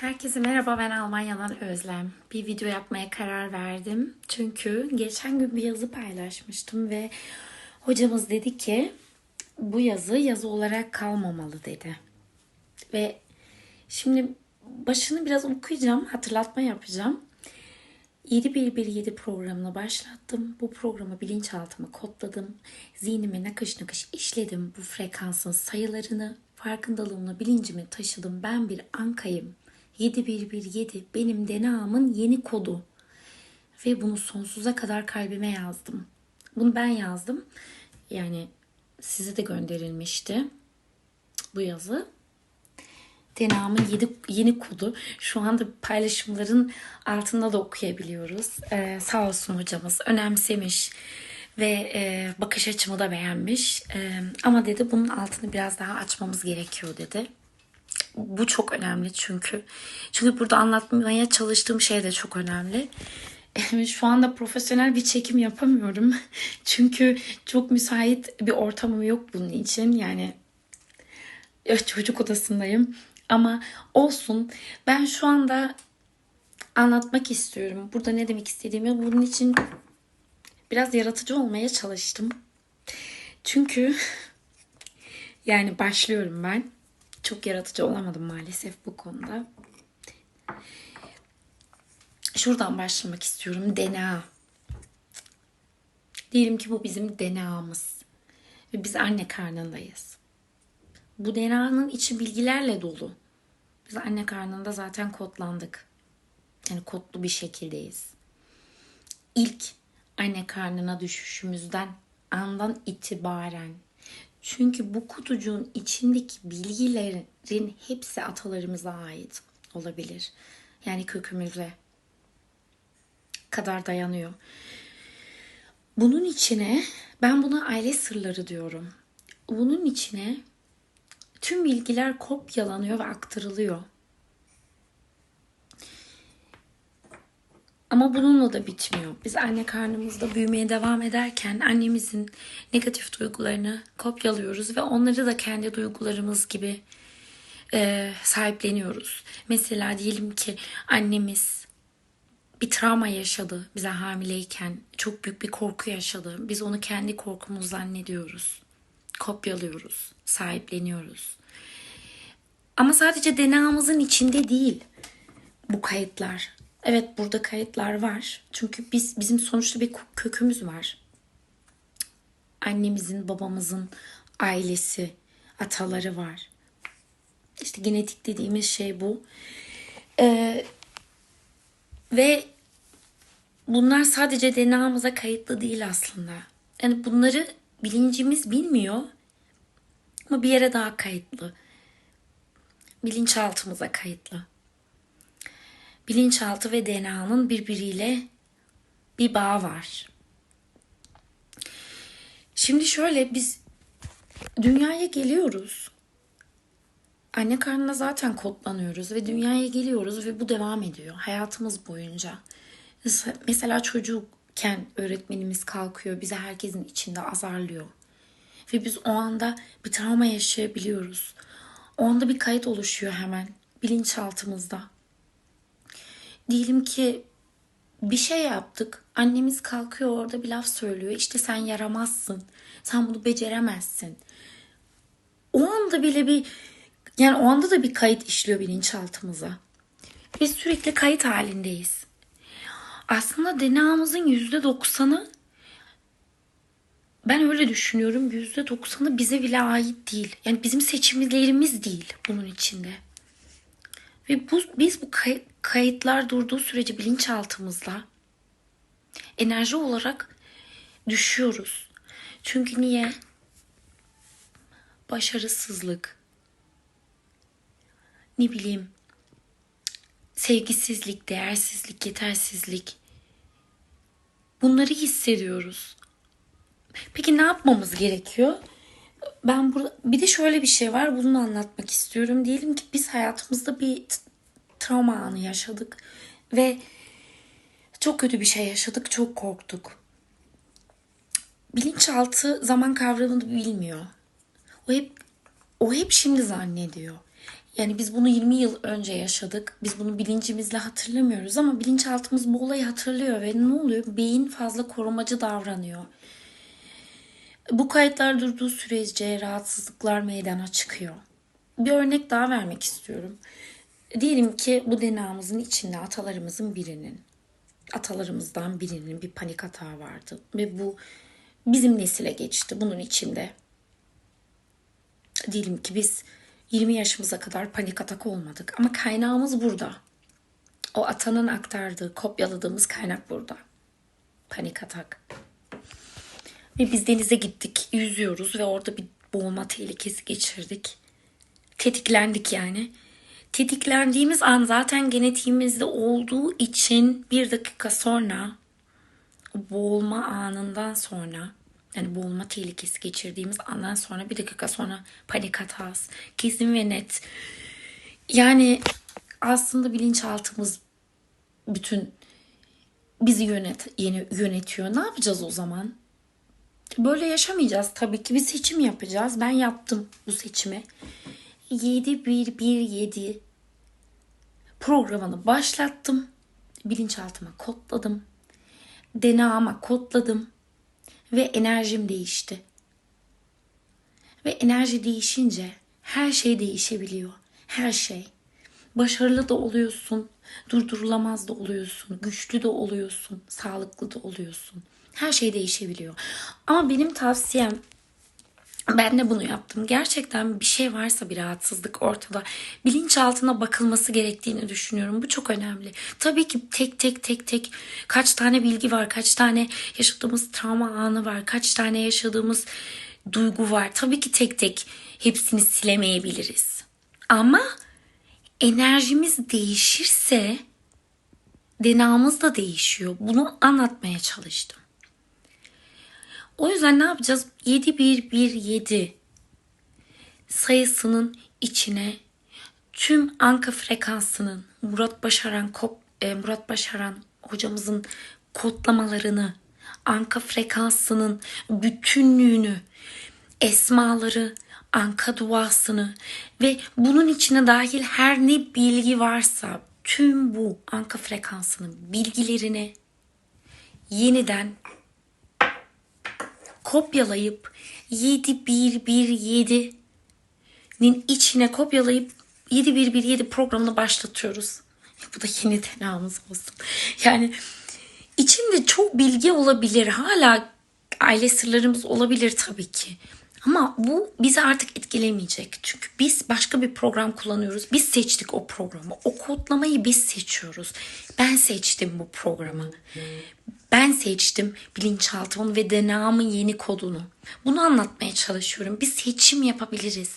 Herkese merhaba ben Almanya'dan Özlem. Bir video yapmaya karar verdim. Çünkü geçen gün bir yazı paylaşmıştım ve hocamız dedi ki bu yazı yazı olarak kalmamalı dedi. Ve şimdi başını biraz okuyacağım, hatırlatma yapacağım. 7117 programını başlattım. Bu programı bilinçaltıma kodladım. Zihnime nakış nakış işledim. Bu frekansın sayılarını, farkındalığımla bilincimi taşıdım. Ben bir ankayım. 7117 benim DNA'mın yeni kodu. Ve bunu sonsuza kadar kalbime yazdım. Bunu ben yazdım. Yani size de gönderilmişti bu yazı. DNA'mın yeni, yeni kodu. Şu anda paylaşımların altında da okuyabiliyoruz. Ee, sağ olsun hocamız önemsemiş ve e, bakış açımı da beğenmiş. Ee, ama dedi bunun altını biraz daha açmamız gerekiyor dedi. Bu çok önemli çünkü. Çünkü burada anlatmaya çalıştığım şey de çok önemli. Şu anda profesyonel bir çekim yapamıyorum. Çünkü çok müsait bir ortamım yok bunun için. Yani ya çocuk odasındayım. Ama olsun. Ben şu anda anlatmak istiyorum. Burada ne demek istediğimi. Bunun için biraz yaratıcı olmaya çalıştım. Çünkü yani başlıyorum ben. Çok yaratıcı olamadım maalesef bu konuda. Şuradan başlamak istiyorum. DNA. Diyelim ki bu bizim DNA'mız. Ve biz anne karnındayız. Bu DNA'nın içi bilgilerle dolu. Biz anne karnında zaten kodlandık. Yani kodlu bir şekildeyiz. İlk anne karnına düşüşümüzden andan itibaren çünkü bu kutucuğun içindeki bilgilerin hepsi atalarımıza ait olabilir. Yani kökümüze kadar dayanıyor. Bunun içine ben buna aile sırları diyorum. Bunun içine tüm bilgiler kopyalanıyor ve aktarılıyor. Ama bununla da bitmiyor. Biz anne karnımızda büyümeye devam ederken annemizin negatif duygularını kopyalıyoruz ve onları da kendi duygularımız gibi e, sahipleniyoruz. Mesela diyelim ki annemiz bir travma yaşadı bize hamileyken. Çok büyük bir korku yaşadı. Biz onu kendi korkumuz zannediyoruz. Kopyalıyoruz, sahipleniyoruz. Ama sadece DNA'mızın içinde değil bu kayıtlar. Evet burada kayıtlar var. Çünkü biz bizim sonuçta bir kökümüz var. Annemizin, babamızın ailesi, ataları var. İşte genetik dediğimiz şey bu. Ee, ve bunlar sadece DNA'mıza kayıtlı değil aslında. Yani bunları bilincimiz bilmiyor ama bir yere daha kayıtlı. Bilinçaltımıza kayıtlı bilinçaltı ve DNA'nın birbiriyle bir bağ var. Şimdi şöyle biz dünyaya geliyoruz. Anne karnına zaten kodlanıyoruz ve dünyaya geliyoruz ve bu devam ediyor hayatımız boyunca. Mesela çocukken öğretmenimiz kalkıyor bize herkesin içinde azarlıyor. Ve biz o anda bir travma yaşayabiliyoruz. O anda bir kayıt oluşuyor hemen bilinçaltımızda diyelim ki bir şey yaptık. Annemiz kalkıyor orada bir laf söylüyor. İşte sen yaramazsın. Sen bunu beceremezsin. O anda bile bir yani o anda da bir kayıt işliyor bilinçaltımıza. Biz sürekli kayıt halindeyiz. Aslında DNA'mızın yüzde doksanı ben öyle düşünüyorum. Yüzde doksanı bize bile ait değil. Yani bizim seçimlerimiz değil bunun içinde. Ve bu, biz bu kay, kayıtlar durduğu sürece bilinçaltımızda enerji olarak düşüyoruz. Çünkü niye? Başarısızlık, ne bileyim, sevgisizlik, değersizlik, yetersizlik. Bunları hissediyoruz. Peki ne yapmamız gerekiyor? Ben burada bir de şöyle bir şey var. Bunu anlatmak istiyorum. Diyelim ki biz hayatımızda bir travma anı yaşadık ve çok kötü bir şey yaşadık, çok korktuk. Bilinçaltı zaman kavramını bilmiyor. O hep o hep şimdi zannediyor. Yani biz bunu 20 yıl önce yaşadık. Biz bunu bilincimizle hatırlamıyoruz ama bilinçaltımız bu olayı hatırlıyor ve ne oluyor? Beyin fazla korumacı davranıyor. Bu kayıtlar durduğu sürece rahatsızlıklar meydana çıkıyor. Bir örnek daha vermek istiyorum. Diyelim ki bu DNA'mızın içinde atalarımızın birinin, atalarımızdan birinin bir panik hata vardı ve bu bizim nesile geçti bunun içinde. Diyelim ki biz 20 yaşımıza kadar panik atak olmadık ama kaynağımız burada. O atanın aktardığı, kopyaladığımız kaynak burada. Panik atak. Ve biz denize gittik, yüzüyoruz ve orada bir boğulma tehlikesi geçirdik. Tetiklendik yani. Tetiklendiğimiz an zaten genetiğimizde olduğu için bir dakika sonra boğulma anından sonra yani boğulma tehlikesi geçirdiğimiz andan sonra bir dakika sonra panik hatası kesin ve net. Yani aslında bilinçaltımız bütün bizi yönet, yeni yönetiyor. Ne yapacağız o zaman? Böyle yaşamayacağız tabii ki. Bir seçim yapacağız. Ben yaptım bu seçimi. 7117 programını başlattım. Bilinçaltıma kodladım. DNA'ma kodladım. Ve enerjim değişti. Ve enerji değişince her şey değişebiliyor. Her şey. Başarılı da oluyorsun, durdurulamaz da oluyorsun, güçlü de oluyorsun, sağlıklı da oluyorsun. Her şey değişebiliyor. Ama benim tavsiyem ben de bunu yaptım. Gerçekten bir şey varsa bir rahatsızlık ortada. Bilinçaltına bakılması gerektiğini düşünüyorum. Bu çok önemli. Tabii ki tek tek tek tek kaç tane bilgi var, kaç tane yaşadığımız travma anı var, kaç tane yaşadığımız duygu var. Tabii ki tek tek hepsini silemeyebiliriz. Ama enerjimiz değişirse DNA'mız da değişiyor. Bunu anlatmaya çalıştım. O yüzden ne yapacağız? 7117 sayısının içine tüm anka frekansının Murat Başaran e, Murat Başaran hocamızın kodlamalarını, anka frekansının bütünlüğünü, esmaları, anka duasını ve bunun içine dahil her ne bilgi varsa tüm bu anka frekansının bilgilerini yeniden kopyalayıp 7117'nin içine kopyalayıp 7117 programını başlatıyoruz. Bu da yeni denamız olsun. Yani içinde çok bilgi olabilir. Hala aile sırlarımız olabilir tabii ki. Ama bu bizi artık etkilemeyecek. Çünkü biz başka bir program kullanıyoruz. Biz seçtik o programı. O kodlamayı biz seçiyoruz. Ben seçtim bu programı. Ben seçtim bilinçaltımın ve DNA'mın yeni kodunu. Bunu anlatmaya çalışıyorum. Biz seçim yapabiliriz.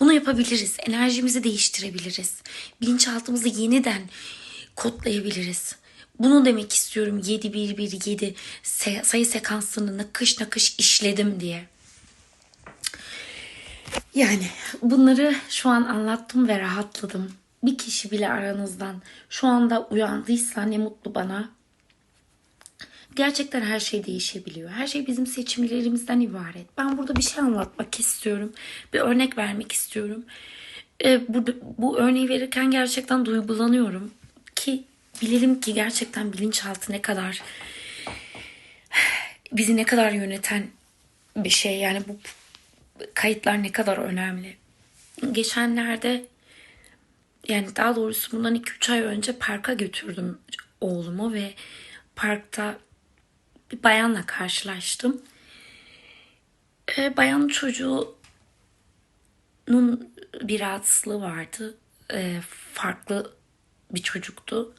Bunu yapabiliriz. Enerjimizi değiştirebiliriz. Bilinçaltımızı yeniden kodlayabiliriz. Bunu demek istiyorum 7117 se- sayı sekansını nakış nakış işledim diye. Yani bunları şu an anlattım ve rahatladım. Bir kişi bile aranızdan şu anda uyandıysa ne mutlu bana. Gerçekten her şey değişebiliyor. Her şey bizim seçimlerimizden ibaret. Ben burada bir şey anlatmak istiyorum. Bir örnek vermek istiyorum. Ee, burada, bu örneği verirken gerçekten duygulanıyorum. Ki bilelim ki gerçekten bilinçaltı ne kadar bizi ne kadar yöneten bir şey. Yani bu kayıtlar ne kadar önemli. Geçenlerde yani daha doğrusu bundan 2-3 ay önce parka götürdüm oğlumu ve parkta bir bayanla karşılaştım. Ee, bayan çocuğunun bir rahatsızlığı vardı. Ee, farklı bir çocuktu.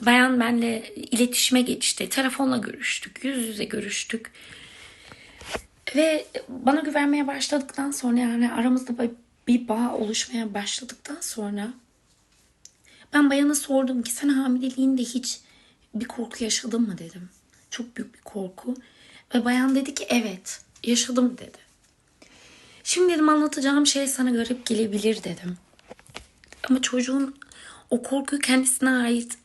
Bayan benle iletişime geçti. Telefonla görüştük. Yüz yüze görüştük. Ve bana güvenmeye başladıktan sonra yani aramızda bir- bağ oluşmaya başladıktan sonra ben bayana sordum ki sen hamileliğinde hiç bir korku yaşadın mı dedim. Çok büyük bir korku. Ve bayan dedi ki evet yaşadım dedi. Şimdi dedim anlatacağım şey sana garip gelebilir dedim. Ama çocuğun o korkuyu kendisine ait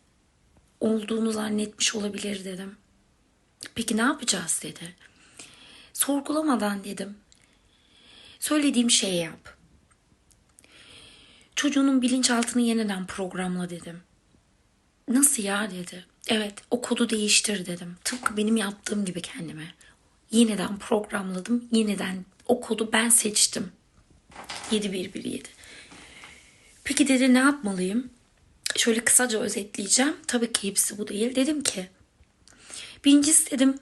olduğunu zannetmiş olabilir dedim. Peki ne yapacağız dedi. Sorgulamadan dedim. Söylediğim şeyi yap. çocuğunun bilinçaltını yeniden programla dedim. Nasıl ya dedi. Evet o kodu değiştir dedim. Tıpkı benim yaptığım gibi kendime. Yeniden programladım. Yeniden o kodu ben seçtim. 7117. Peki dedi ne yapmalıyım? Şöyle kısaca özetleyeceğim. Tabii ki hepsi bu değil. Dedim ki birincisi dedim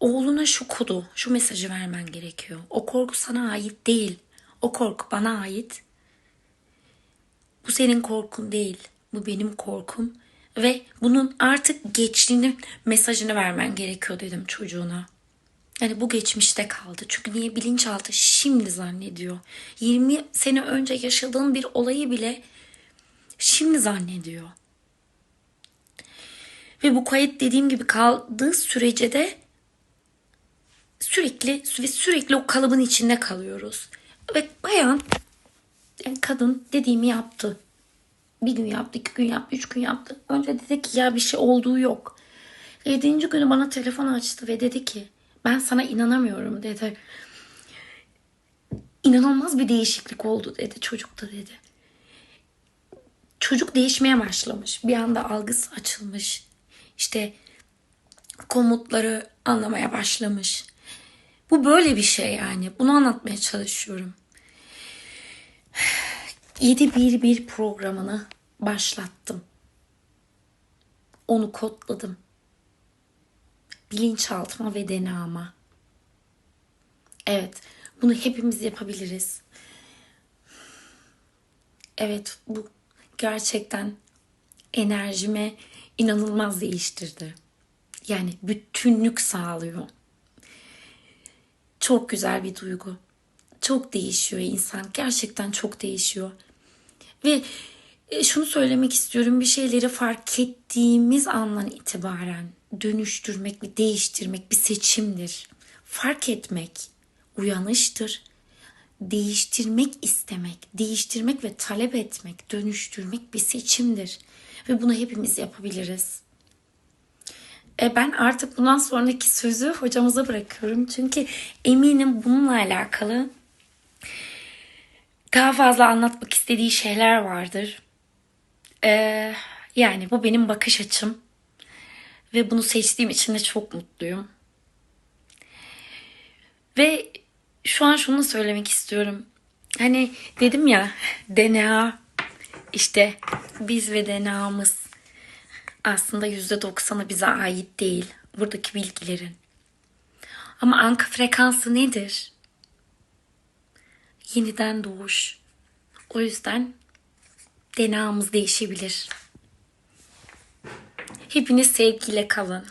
oğluna şu kodu, şu mesajı vermen gerekiyor. O korku sana ait değil. O korku bana ait. Bu senin korkun değil. Bu benim korkum. Ve bunun artık geçtiğinin mesajını vermen gerekiyor dedim çocuğuna. Yani bu geçmişte kaldı. Çünkü niye bilinçaltı şimdi zannediyor. 20 sene önce yaşadığın bir olayı bile şimdi zannediyor. Ve bu kayıt dediğim gibi kaldığı sürece de sürekli ve sürekli o kalıbın içinde kalıyoruz. Ve bayan yani kadın dediğimi yaptı. Bir gün yaptı, iki gün yaptı, üç gün yaptı. Önce dedi ki ya bir şey olduğu yok. Yedinci günü bana telefon açtı ve dedi ki ben sana inanamıyorum dedi. İnanılmaz bir değişiklik oldu dedi çocukta dedi. Çocuk değişmeye başlamış. Bir anda algısı açılmış. İşte komutları anlamaya başlamış. Bu böyle bir şey yani. Bunu anlatmaya çalışıyorum. 711 programını başlattım. Onu kodladım. Bilinçaltıma ve DNA'ma. Evet, bunu hepimiz yapabiliriz. Evet, bu gerçekten enerjime inanılmaz değiştirdi. Yani bütünlük sağlıyor. Çok güzel bir duygu. Çok değişiyor insan. Gerçekten çok değişiyor. Ve e, şunu söylemek istiyorum. Bir şeyleri fark ettiğimiz andan itibaren dönüştürmek ve değiştirmek bir seçimdir. Fark etmek uyanıştır. Değiştirmek istemek, değiştirmek ve talep etmek, dönüştürmek bir seçimdir. Ve bunu hepimiz yapabiliriz. E ben artık bundan sonraki sözü hocamıza bırakıyorum. Çünkü eminim bununla alakalı daha fazla anlatmak istediği şeyler vardır. Ee, yani bu benim bakış açım. Ve bunu seçtiğim için de çok mutluyum. Ve şu an şunu söylemek istiyorum. Hani dedim ya DNA işte biz ve DNA'mız aslında %90'ı bize ait değil. Buradaki bilgilerin. Ama anka frekansı nedir? Yeniden doğuş. O yüzden DNA'mız değişebilir. Hepiniz sevgiyle kalın.